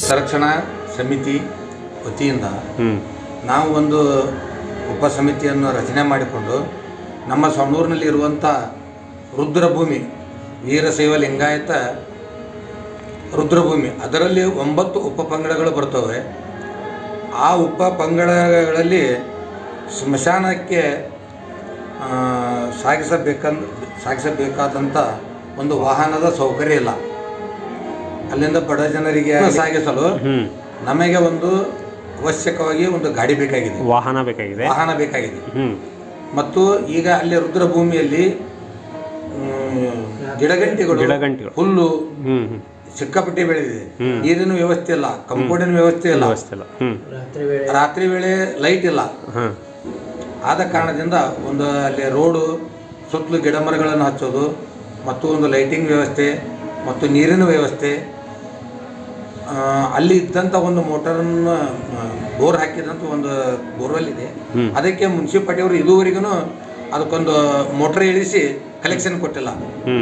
ಸಂರಕ್ಷಣಾ ಸಮಿತಿ ವತಿಯಿಂದ ನಾವು ಒಂದು ಉಪ ಸಮಿತಿಯನ್ನು ರಚನೆ ಮಾಡಿಕೊಂಡು ನಮ್ಮ ಸೊಣ್ಣೂರಿನಲ್ಲಿ ಇರುವಂಥ ರುದ್ರಭೂಮಿ ವೀರಶೈವ ಲಿಂಗಾಯತ ರುದ್ರಭೂಮಿ ಅದರಲ್ಲಿ ಒಂಬತ್ತು ಉಪ ಪಂಗಡಗಳು ಬರ್ತವೆ. ಆ ಉಪ ಪಂಗಡಗಳಲ್ಲಿ ಸ್ಮಶಾನಕ್ಕೆ ಸಾಗಿಸಬೇಕಂದ ಸಾಗಿಸಬೇಕಂದ್ ಸಾಗಿಸಬೇಕಾದಂಥ ಒಂದು ವಾಹನದ ಸೌಕರ್ಯ ಇಲ್ಲ. ಅಲ್ಲಿಂದ ಬಡ ಜನರಿಗೆ ಸಾಗಿಸಲು ನಮಗೆ ಒಂದು ಅವಶ್ಯಕವಾಗಿ ಒಂದು ಗಾಡಿ ಬೇಕಾಗಿದೆ. ವಾಹನ ಬೇಕಾಗಿದೆ. ವಾಹನ ಬೇಕಾಗಿದೆ. ಮತ್ತು ಈಗ ಅಲ್ಲಿ ರುದ್ರಭೂಮಿಯಲ್ಲಿ ಗಿಡಗಂಟಿಗಳು ಗಿಡಗಂಟಿಗಳು. ಹುಲ್ಲು ಸಿಕ್ಕಾಪಟ್ಟೆ ಬೆಳೆದಿದೆ. ನೀರಿನ ವ್ಯವಸ್ಥೆ ಇಲ್ಲ ಕಂಪೌಂಡಿನ ವ್ಯವಸ್ಥೆ ಇಲ್ಲ. ವ್ಯವಸ್ಥೆ ಇಲ್ಲ. ಹ್ಞೂ ರಾತ್ರಿ ವೇಳೆ ಲೈಟ್ ಇಲ್ಲ. ಆದ ಕಾರಣದಿಂದ ಒಂದು ಅಲ್ಲಿ ರೋಡು ಸುತ್ತಲೂ ಗಿಡ ಮರಗಳನ್ನು ಹಚ್ಚೋದು ಮತ್ತು ಒಂದು ಲೈಟಿಂಗ್ ವ್ಯವಸ್ಥೆ ಮತ್ತು ನೀರಿನ ವ್ಯವಸ್ಥೆ. ಅಲ್ಲಿ ಇದ್ದಂಥ ಒಂದು ಮೋಟರನ್ನು ಬೋರ್ ಹಾಕಿದಂಥ ಒಂದು ಬೋರ್ವೆಲ್ ಇದೆ. ಅದಕ್ಕೆ ಮುನ್ಸಿಪಾಲ್ಟಿಯವರು ಇದುವರೆಗೂ ಅದಕ್ಕೊಂದು ಮೋಟರ್ ಇಳಿಸಿ ಕಲೆಕ್ಷನ್ ಕೊಟ್ಟಿಲ್ಲ. ಹ್ಞೂ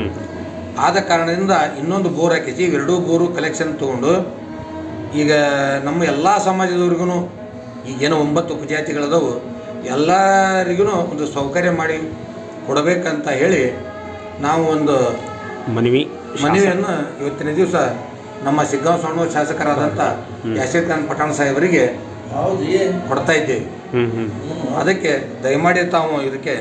ಆದ ಕಾರಣದಿಂದ ಇನ್ನೊಂದು ಬೋರ್ ಹಾಕಿಸಿ ಇವೆರಡೂ ಬೋರು ಕಲೆಕ್ಷನ್ ತೊಗೊಂಡು ಈಗ ನಮ್ಮ ಎಲ್ಲ ಸಮಾಜದವ್ರಿಗೂ ಈಗೇನು ಒಂಬತ್ತು ಉಪಜಾತಿಗಳದವು ಎಲ್ಲರಿಗೂ ಒಂದು ಸೌಕರ್ಯ ಮಾಡಿ ಕೊಡಬೇಕಂತ ಹೇಳಿ ನಾವು ಒಂದು ಮನವಿ ಮನವಿಯನ್ನು ಇವತ್ತಿನ ದಿವಸ ನಮ್ಮ ಸಿಗ್ಗಾಂವ್ ಸಣ್ಣ ಶಾಸಕರಾದಂಥ ಯಾಸೀರ್ ಖಾನ್ ಪಠಾಣ್ ಸಾಹೇಬರಿಗೆ ಕೊಡ್ತಾ ಇದ್ದೇವೆ. ಅದಕ್ಕೆ ದಯಮಾಡಿ ತಾವು ಇದಕ್ಕೆ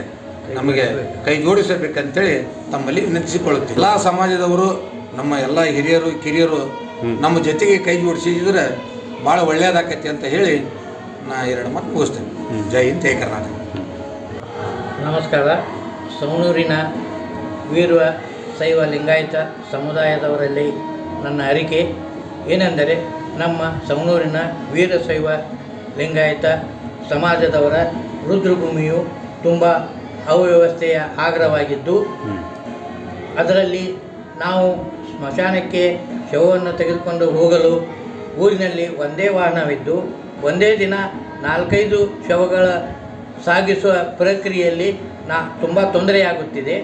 ನಮಗೆ ಕೈ ಜೋಡಿಸಬೇಕಂತೇಳಿ ತಮ್ಮಲ್ಲಿ ವಿನಂತಿಸಿಕೊಳ್ಳುತ್ತೀವಿ ಎಲ್ಲ ಸಮಾಜದವರು ನಮ್ಮ ಎಲ್ಲ ಹಿರಿಯರು ಕಿರಿಯರು ನಮ್ಮ ಜೊತೆಗೆ ಕೈ ಜೋಡಿಸಿದ್ರೆ ಭಾಳ ಒಳ್ಳೆಯದಾಕೈತಿ ಅಂತ ಹೇಳಿ ನಾ ಎರಡು ಮಾತು ಮುಗಿಸ್ತೇನೆ. ಜೈ ಹಿಂದ್ ಜೈ ಕರ್ನಾಟಕ. ನಮಸ್ಕಾರ. ಸವಣೂರಿನ ವೀರ್ವ ಶೈವ ಲಿಂಗಾಯತ ಸಮುದಾಯದವರಲ್ಲಿ ನನ್ನ ಅರಿಕೆ ಏನೆಂದರೆ ನಮ್ಮ ಸವಣೂರಿನ ವೀರಶೈವ ಲಿಂಗಾಯತ ಸಮಾಜದವರ ರುದ್ರಭೂಮಿಯು ತುಂಬ ಅವ್ಯವಸ್ಥೆಯ ಆಗ್ರಹವಾಗಿದ್ದು ಹ್ಞೂ ಅದರಲ್ಲಿ ನಾವು ಸ್ಮಶಾನಕ್ಕೆ ಶವವನ್ನು ತೆಗೆದುಕೊಂಡು ಹೋಗಲು ಊರಿನಲ್ಲಿ ಒಂದೇ ವಾಹನವಿದ್ದು ಒಂದೇ ದಿನ ನಾಲ್ಕೈದು ಶವಗಳ ಸಾಗಿಸುವ ಪ್ರಕ್ರಿಯೆಯಲ್ಲಿ ನಾ ತುಂಬ ತೊಂದರೆಯಾಗುತ್ತಿದೆ.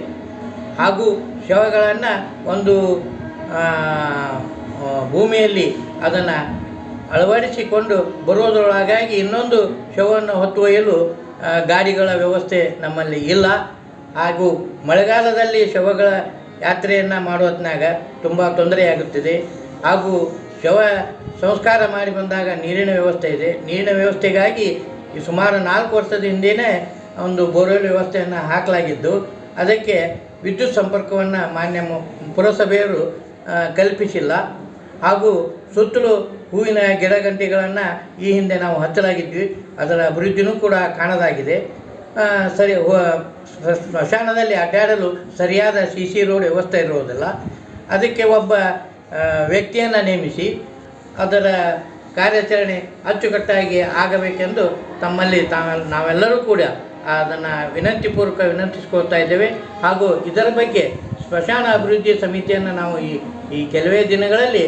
ಹಾಗೂ ಶವಗಳನ್ನು ಒಂದು ಭೂಮಿಯಲ್ಲಿ ಅದನ್ನು ಅಳವಡಿಸಿಕೊಂಡು ಬರೋದರೊಳಗಾಗಿ ಇನ್ನೊಂದು ಶವವನ್ನು ಹೊತ್ತೊಯ್ಯಲು ಗಾಡಿಗಳ ವ್ಯವಸ್ಥೆ ನಮ್ಮಲ್ಲಿ ಇಲ್ಲ. ಹಾಗೂ ಮಳೆಗಾಲದಲ್ಲಿ ಶವಗಳ ಯಾತ್ರೆಯನ್ನು ಮಾಡುವತ್ನಾಗ ತುಂಬ ತೊಂದರೆಯಾಗುತ್ತಿದೆ ಹಾಗೂ ಶವ ಸಂಸ್ಕಾರ ಮಾಡಿ ಬಂದಾಗ ನೀರಿನ ವ್ಯವಸ್ಥೆ ಇದೆ. ನೀರಿನ ವ್ಯವಸ್ಥೆಗಾಗಿ ಈ ಸುಮಾರು ನಾಲ್ಕು ವರ್ಷದ ಹಿಂದೆಯೇ ಒಂದು ಬೋರ್ವೆಲ್ ವ್ಯವಸ್ಥೆಯನ್ನು ಹಾಕಲಾಗಿದ್ದು, ಅದಕ್ಕೆ ವಿದ್ಯುತ್ ಸಂಪರ್ಕವನ್ನು ಮಾನ್ಯ ಪುರಸಭೆಯವರು ಕಲ್ಪಿಸಿಲ್ಲ. ಹಾಗೂ ಸುತ್ತಲೂ ಹೂವಿನ ಗಿಡಗಂಟಿಗಳನ್ನು ಈ ಹಿಂದೆ ನಾವು ಹಚ್ಚಲಾಗಿದ್ವಿ. ಅದರ ಅಭಿವೃದ್ಧಿನೂ ಕೂಡ ಕಾಣದಾಗಿದೆ. ಸರಿ ಸ್ಮಶಾನದಲ್ಲಿ ಅಡ್ಡಾಡಲು ಸರಿಯಾದ ಸಿ ಸಿ ರೋಡ್ ವ್ಯವಸ್ಥೆ ಇರುವುದಿಲ್ಲ. ಅದಕ್ಕೆ ಒಬ್ಬ ವ್ಯಕ್ತಿಯನ್ನು ನೇಮಿಸಿ ಅದರ ಕಾರ್ಯಾಚರಣೆ ಅಚ್ಚುಕಟ್ಟಾಗಿ ಆಗಬೇಕೆಂದು ತಮ್ಮಲ್ಲಿ ತಾ ನಾವೆಲ್ಲರೂ ಕೂಡ ಅದನ್ನು ವಿನಂತಿಪೂರ್ವಕ ವಿನಂತಿಸ್ಕೊಳ್ತಾ ಇದ್ದೇವೆ. ಹಾಗೂ ಇದರ ಬಗ್ಗೆ ಸ್ಮಶಾನ ಅಭಿವೃದ್ಧಿ ಸಮಿತಿಯನ್ನು ನಾವು ಈ ಈ ಕೆಲವೇ ದಿನಗಳಲ್ಲಿ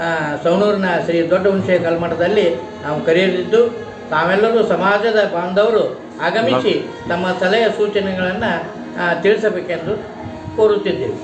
ಆ, ಸವಣೂರಿನ ಶ್ರೀ ದೊಡ್ಡ ಹುಣಸೆ ಕಲ್ಮಠದಲ್ಲಿ ನಾವು ಕರೆಯಲಿದ್ದು ತಾವೆಲ್ಲರೂ ಸಮಾಜದ ಬಾಂಧವರು ಆಗಮಿಸಿ ತಮ್ಮ ಸಲಹೆ ಸೂಚನೆಗಳನ್ನು ತಿಳಿಸಬೇಕೆಂದು ಕೋರುತ್ತಿದ್ದೇವೆ.